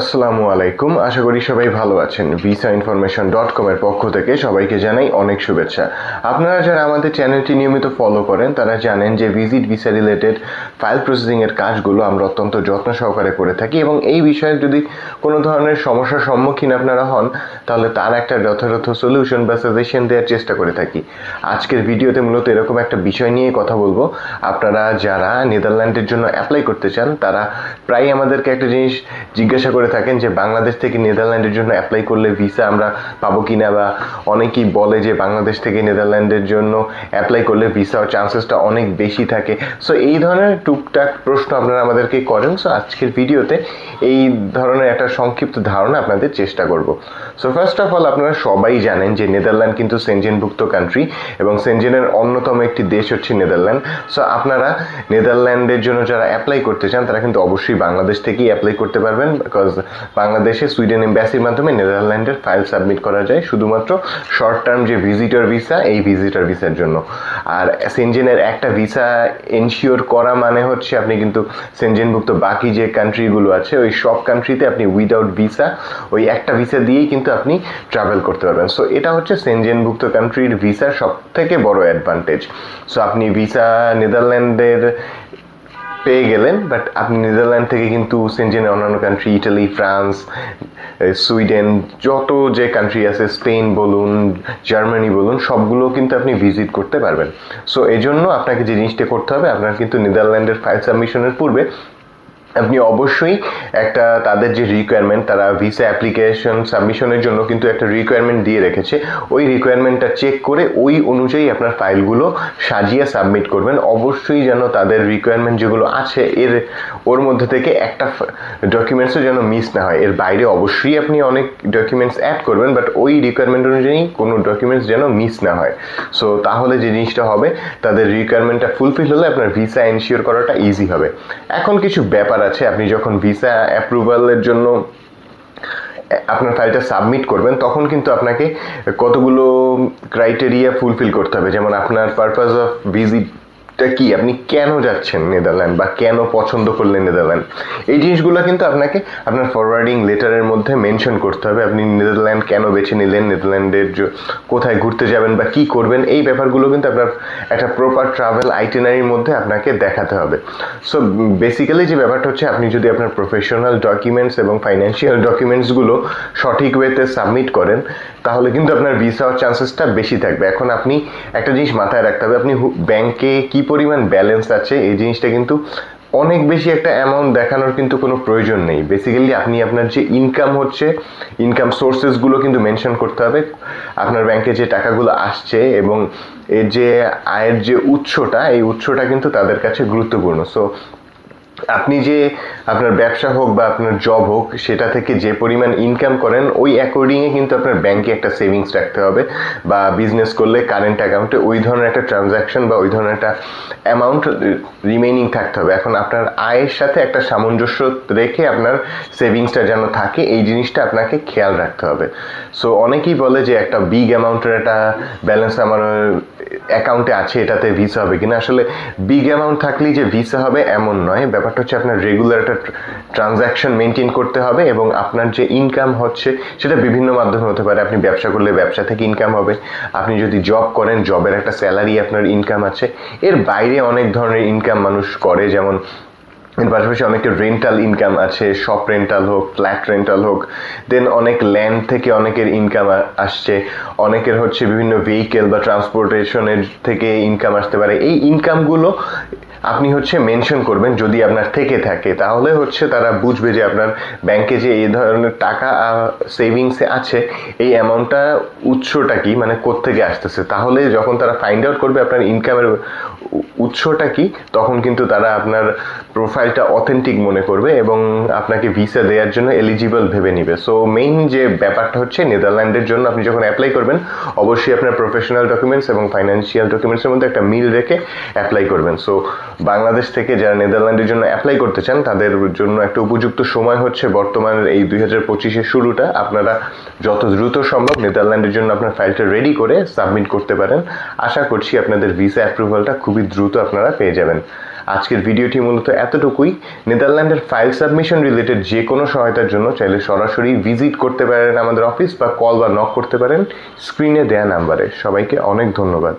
আসসালামু আলাইকুম। আশা করি সবাই ভালো আছেন। ভিসা ইনফরমেশন ডট কমের পক্ষ থেকে সবাইকে জানাই অনেক শুভেচ্ছা। আপনারা যারা আমাদের চ্যানেলটি নিয়মিত ফলো করেন, তারা জানেন যে ভিজিট ভিসা রিলেটেড ফাইল প্রসেসিংয়ের কাজগুলো আমরা অত্যন্ত যত্ন সহকারে করে থাকি এবং এই বিষয়ে যদি কোনো ধরনের সমস্যার সম্মুখীন আপনারা হন, তাহলে তার একটা যথাযথ সলিউশন বা সাজেশন দেওয়ার চেষ্টা করে থাকি। আজকের ভিডিওতে মূলত এরকম একটা বিষয় নিয়ে কথা বলব। আপনারা যারা নেদারল্যান্ডের জন্য অ্যাপ্লাই করতে চান, তারা প্রায় আমাদেরকে একটা জিনিস জিজ্ঞাসা করে থাকেন যে বাংলাদেশ থেকে নেদারল্যান্ডের জন্য অ্যাপ্লাই করলে ভিসা আমরা পাবো কিনা বা অনেকেই বলে যে বাংলাদেশ থেকে নেদারল্যান্ডের জন্য অ্যাপ্লাই করলে ভিসার চান্সেসটা অনেক বেশি থাকে। সো এই ধরনের টুকটাক প্রশ্ন আপনারা আমাদেরকে করেন। সো আজকের ভিডিওতে এই ধরনের একটা সংক্ষিপ্ত ধারণা আপনাদের চেষ্টা করব। সো ফার্স্ট অফ অল আপনারা সবাই জানেন যে নেদারল্যান্ড কিন্তু সেনজেনভুক্ত কান্ট্রি এবং সেনজেনের অন্যতম একটি দেশ হচ্ছে নেদারল্যান্ড। সো আপনারা নেদারল্যান্ডের জন্য যারা অ্যাপ্লাই করতে চান, তারা কিন্তু অবশ্যই বাংলাদেশ থেকেই অ্যাপ্লাই করতে পারবেন। বিকজ বাংলাদেশে সুইডেন এম্বাসির মাধ্যমে নেদারল্যান্ডের ফাইল সাবমিট করা যায় শুধুমাত্র শর্ট টার্ম যে ভিজিটর ভিসা এই ভিজিটর ভিসার জন্য। আর সেনজেনের একটা ভিসা এনশিওর করা মানে হচ্ছে আপনি কিন্তু সেনজেনভুক্ত বাকি যে কান্ট্রিগুলো আছে, ওই সব কান্ট্রিতে আপনি উইদাউট ভিসা ওই একটা ভিসা দিয়েই কিন্তু আপনি ট্রাভেল করতে পারবেন। সো এটা হচ্ছে সেনজেনভুক্ত কান্ট্রির ভিসার সব থেকে বড় অ্যাডভান্টেজ সো আপনি ভিসা নেদারল্যান্ডের পেয়ে গেলেন বাট আপনি নেদারল্যান্ড থেকে কিন্তু সেন্টিনের অন্যান্য কান্ট্রি ইটালি ফ্রান্স সুইডেন যত যে কান্ট্রি আছে স্পেন বলুন জার্মানি বলুন, সবগুলো কিন্তু আপনি ভিজিট করতে পারবেন। সো এজন্য জন্য আপনাকে যে জিনিসটা করতে হবে, আপনার কিন্তু নেদারল্যান্ডের ফাইল সাবমিশনের পূর্বে আপনি অবশ্যই একটা তাদের যে রিকোয়ারমেন্ট তারা ভিসা অ্যাপ্লিকেশন সাবমিশনের জন্য কিন্তু একটা রিকোয়ারমেন্ট দিয়ে রেখেছে। ওই রিকোয়ারমেন্টটা চেক করে ওই অনুযায়ী আপনার ফাইলগুলো সাজিয়ে সাবমিট করবেন। অবশ্যই যেন তাদের রিকোয়ারমেন্ট যেগুলো আছে, এর, ওর মধ্যে থেকে একটা ডকুমেন্টসও যেন মিস না হয়। এর বাইরে অবশ্যই আপনি অনেক ডকুমেন্টস অ্যাড করবেন বাট ওই রিকোয়ারমেন্ট অনুযায়ী কোনো ডকুমেন্টস যেন মিস না হয়। সো তাহলে যে জিনিসটা হবে, তাদের রিকোয়ারমেন্টটা ফুলফিল হলে আপনার ভিসা এনশিওর করাটা ইজি হবে। এখন কিছু ব্যাপার আছে, আপনি যখন ভিসা অ্যাপ্রুভালের জন্য আপনার ফাইলটা সাবমিট করবেন, তখন কিন্তু আপনাকে কতগুলো ক্রাইটেরিয়া ফুলফিল করতে হবে। যেমন আপনার পারপাস অফ ভিজিট কি? আপনি কেন যাচ্ছেন নেদারল্যান্ড বা কেন পছন্দ করলেন নেদারল্যান্ড? এই জিনিসগুলো কিন্তু আপনাকে আপনার ফরওয়ার্ডিং লেটারের মধ্যে মেনশন করতে হবে। আপনি নেদারল্যান্ড কেন বেছে নিলেন? নেদারল্যান্ডের কোথায় ঘুরতে যাবেন বা কি করবেন? এই ব্যাপারগুলো কিন্তু আপনার একটা প্রপার ট্রাভেল আইটেনারির মধ্যে আপনাকে দেখাতে হবে। সো বেসিক্যালি যে ব্যাপারটা হচ্ছে, আপনি যদি আপনার প্রফেশনাল ডকুমেন্টস এবং ফাইন্যান্সিয়াল ডকুমেন্টসগুলো সঠিক ওয়েতে সাবমিট করেন, তাহলে কিন্তু আপনার ভিসা চান্সেসটা বেশি থাকবে। এখন আপনি একটা জিনিস মাথায় রাখতে হবে। আপনি ব্যাংকে কি পরিমাণ ব্যালেন্স আছে, এই জিনিসটা কিন্তু অনেক বেশি একটা অ্যামাউন্ট দেখানোর কিন্তু কোনো প্রয়োজন নেই। বেসিক্যালি আপনি আপনার যে ইনকাম হচ্ছে ইনকাম সোর্সেসগুলো কিন্তু মেনশন করতে হবে। আপনার ব্যাংকে যে টাকাগুলো আসছে এবং এর যে আয়ের যে উৎসটা, এই উৎসটা কিন্তু তাদের কাছে গুরুত্বপূর্ণ। সো আপনি যে আপনার ব্যবসা হোক বা আপনার জব হোক, সেটা থেকে যে পরিমাণ ইনকাম করেন, ওই অ্যাকর্ডিংয়ে কিন্তু আপনার ব্যাংকে একটা সেভিংস রাখতে হবে বা বিজনেস করলে কারেন্ট অ্যাকাউন্টে ওই ধরনের একটা ট্রানজ্যাকশন বা ওই ধরনের একটা অ্যামাউন্ট রিমেইনিং থাকতে হবে। এখন আপনার আয়ের সাথে একটা সামঞ্জস্য রেখে আপনার সেভিংসটা যেন থাকে, এই জিনিসটা আপনাকে খেয়াল রাখতে হবে। সো অনেকেই বলে যে একটা বিগ অ্যামাউন্টের একটা ব্যালেন্স আমার অ্যাকাউন্টে আছে এটাতে ভিসা হবে কিনা। আসলে বিগ অ্যামাউন্ট থাকলেই যে ভিসা হবে এমন নয়। ব্যাপারটা হচ্ছে আপনার রেগুলার একটা ট্রানজ্যাকশন মেনটেন করতে হবে এবং আপনার যে ইনকাম হচ্ছে সেটা বিভিন্ন মাধ্যমে হতে পারে। আপনি ব্যবসা করলে ব্যবসা থেকে ইনকাম হবে। আপনি যদি জব করেন জবের একটা স্যালারি আপনার ইনকাম আছে। এর বাইরে অনেক ধরনের ইনকাম মানুষ করে। যেমন এর পাশাপাশি অনেকের রেন্টাল ইনকাম আছে শপ রেন্টাল হোক ফ্ল্যাট রেন্টাল হোক দেন অনেক ল্যান্ড থেকে অনেকের ইনকাম আসছে, অনেকের হচ্ছে বিভিন্ন ভেহিকেল বা ট্রান্সপোর্টেশনের থেকে ইনকাম আসতে পারে। এই ইনকামগুলো আপনি হচ্ছে মেনশন করবেন যদি আপনার থেকে থাকে। তাহলে হচ্ছে তারা বুঝবে যে আপনার ব্যাংকে যে এই ধরনের টাকা সেভিংসে আছে, এই অ্যামাউন্টটা উৎসটা কি মানে কোত্থেকে আসতেছে। তাহলে যখন তারা ফাইন্ড আউট করবে আপনার ইনকামের উৎসটা কি? তখন কিন্তু তারা আপনার প্রোফাইলটা অথেন্টিক মনে করবে এবং আপনাকে ভিসা দেওয়ার জন্য এলিজিবল ভেবে নিবে। সো মেইন যে ব্যাপারটা হচ্ছে নেদারল্যান্ডের জন্য আপনি যখন অ্যাপ্লাই করবেন, অবশ্যই আপনার প্রফেশনাল ডকুমেন্টস এবং ফাইন্যান্সিয়াল ডকুমেন্টসের মধ্যে একটা মিল রেখে অ্যাপ্লাই করবেন। সো বাংলাদেশ থেকে যারা নেদারল্যান্ডের জন্য অ্যাপ্লাই করতে চান, তাদের জন্য একটা উপযুক্ত সময় হচ্ছে বর্তমানের এই দুই হাজার পঁচিশের শুরুটা। আপনারা যত দ্রুত সম্ভব নেদারল্যান্ডের জন্য আপনার ফাইলটা রেডি করে সাবমিট করতে পারেন। আশা করছি আপনাদের ভিসা অ্যাপ্রুভালটা খুবই দ্রুত আপনারা পেয়ে যাবেন। আজকের ভিডিওটি মূলত এতটুকুই। নেদারল্যান্ডের ফাইল সাবমিশন রিলেটেড যে কোনো সহায়তার জন্য চাইলে সরাসরি ভিজিট করতে পারেন আমাদের অফিস বা কল বা নক করতে পারেন স্ক্রিনে দেয়া নাম্বারে। সবাইকে অনেক ধন্যবাদ।